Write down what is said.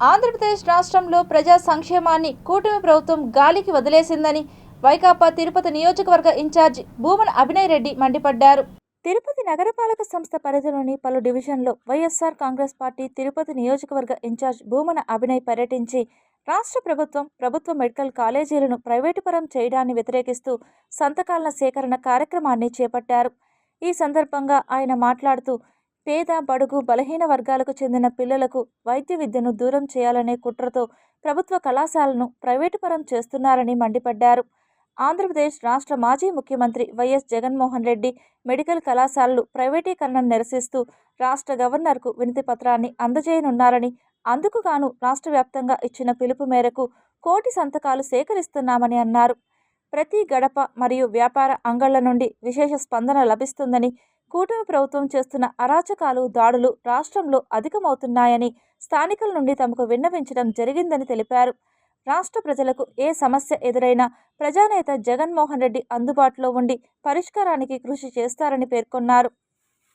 ఆంధ్రప్రదేశ్ రాష్ట్రంలో ప్రజా సంక్షేమాన్ని కూటమి ప్రభుత్వం గాలికి వదిలేసిందని వైకాపా తిరుపతి నియోజకవర్గ ఇన్ఛార్జి భూమన అభినయ్ రెడ్డి మండిపడ్డారు. తిరుపతి నగరపాలక సంస్థ పరిధిలోని పలు డివిజన్లో వైఎస్ఆర్ కాంగ్రెస్ పార్టీ తిరుపతి నియోజకవర్గ ఇన్ఛార్జ్ భూమన అభినయ్ పర్యటించి రాష్ట్ర ప్రభుత్వం ప్రభుత్వ మెడికల్ కాలేజీలను ప్రైవేటుపరం చేయడాన్ని వ్యతిరేకిస్తూ సంతకాల సేకరణ కార్యక్రమాన్ని చేపట్టారు. ఈ సందర్భంగా ఆయన మాట్లాడుతూ పేద బడుగు బలహీన వర్గాలకు చెందిన పిల్లలకు వైద్య విద్యను దూరం చేయాలనే కుట్రతో ప్రభుత్వ కళాశాలను ప్రైవేటుపరం చేస్తున్నారని మండిపడ్డారు. ఆంధ్రప్రదేశ్ రాష్ట్ర మాజీ ముఖ్యమంత్రి వైఎస్ జగన్మోహన్ రెడ్డి మెడికల్ కళాశాలలు ప్రైవేటీకరణను నిరసిస్తూ రాష్ట్ర గవర్నర్కు వినతి పత్రాన్ని అందజేయనున్నారని అందుకుగాను రాష్ట్ర వ్యాప్తంగా ఇచ్చిన పిలుపు మేరకు కోటి సంతకాలు సేకరిస్తున్నామని అన్నారు. ప్రతి గడప మరియు వ్యాపార అంగళ్ళ నుండి విశేష స్పందన లభిస్తుందని కూటమి ప్రభుత్వం చేస్తున్న అరాచకాలు దాడులు రాష్ట్రంలో అధికమవుతున్నాయని స్థానికుల నుండి తమకు విన్నవించడం జరిగిందని తెలిపారు. రాష్ట్ర ప్రజలకు ఏ సమస్య ఎదురైనా ప్రజానేత జగన్మోహన్ రెడ్డి అందుబాటులో ఉండి పరిష్కారానికి కృషి చేస్తారని పేర్కొన్నారు.